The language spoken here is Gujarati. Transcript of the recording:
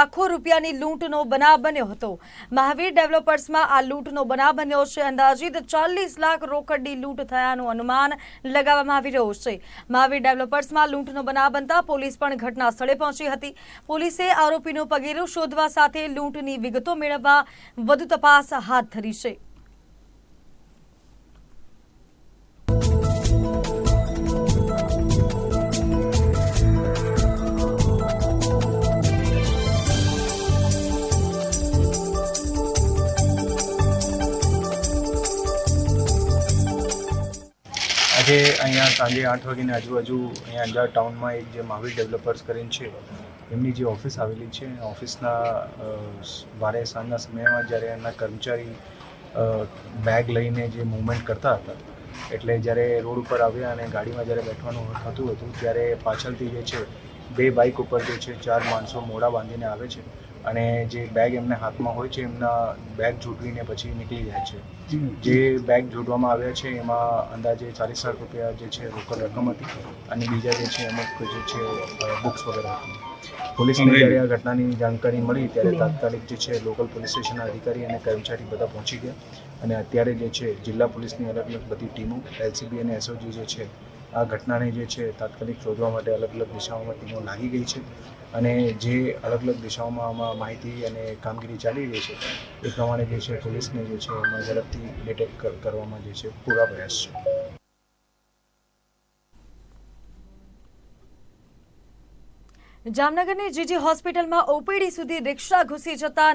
લાખો રૂપિયાની લૂંટનો બનાવ બન્યો હતો. મહાવીર ડેવલપર્સમાં આ લૂંટનો બનાવ બન્યો છે. અંદાજિત ચાલીસ લાખ રોકડની લૂંટ થયાનું અનુમાન લગાવવામાં આવી રહ્યું છે. મહાવીર ડેવલપર્સમાં લૂંટનો બનાવ બનતા પોલીસ પણ ઘટના સ્થળે પહોંચી હતી. પોલીસે આરોપીનું પગેરું શોધવા સાથે લૂંટની વિગતો મેળવવા વધુ તપાસ હાથ ધરી છે. આજે અહીંયા સાંજે આઠ વાગ્યાની આજુબાજુ અહીંયા અંજાર ટાઉનમાં એક જે મહાવીર ડેવલપર્સ કરીને છે, એમની જે ઓફિસ આવેલી છે ઓફિસના વારે સાંજના સમયમાં જ્યારે એમના કર્મચારી બેગ લઈને જે મૂવમેન્ટ કરતા હતા, એટલે જ્યારે રોડ ઉપર આવ્યા અને ગાડીમાં જ્યારે બેઠવાનું થતું હતું, ત્યારે પાછળથી જે છે, બે બાઇક ઉપર જે છે, ચાર માણસો મોડા બાંધીને આવે છે. અને જે બેગ એમને હાથમાં હોય છે એમના બેગ ઝૂંટવીને પછી નીકળી જાય છે. જે બેગ જોડવામાં આવ્યા છે એમાં અંદાજે ચાલીસ લાખ રૂપિયા જે છે રોકડ રકમ હતી અને બીજા જે છે અમુક જે છે બુક્સ વગેરે હતી. પોલીસને જ્યારે આ ઘટનાની જાણકારી મળી ત્યારે તાત્કાલિક જે છે લોકલ પોલીસ સ્ટેશનના અધિકારી અને કર્મચારી બધા પહોંચી ગયા. અને અત્યારે જે છે જિલ્લા પોલીસની અલગ અલગ બધી ટીમો એલસીબી અને એસઓજી જે છે આ ઘટનાને જે છે તાત્કાલિક શોધવા માટે અલગ અલગ દિશાઓમાં ટીમો લાગી ગઈ છે અને જે અલગ અલગ દિશાઓમાં આમાં માહિતી અને કામગીરી ચાલી રહી છે, એ પ્રમાણે જે છે પોલીસને જે છે એમાં ઝડપથી ડિટેક્ટ કરવામાં જે છે પૂરા પ્રયાસ છે. જામનગરની જીજી હોસ્પિટલમાં ઓપીડી સુધી રિક્ષા ઘૂસી જતા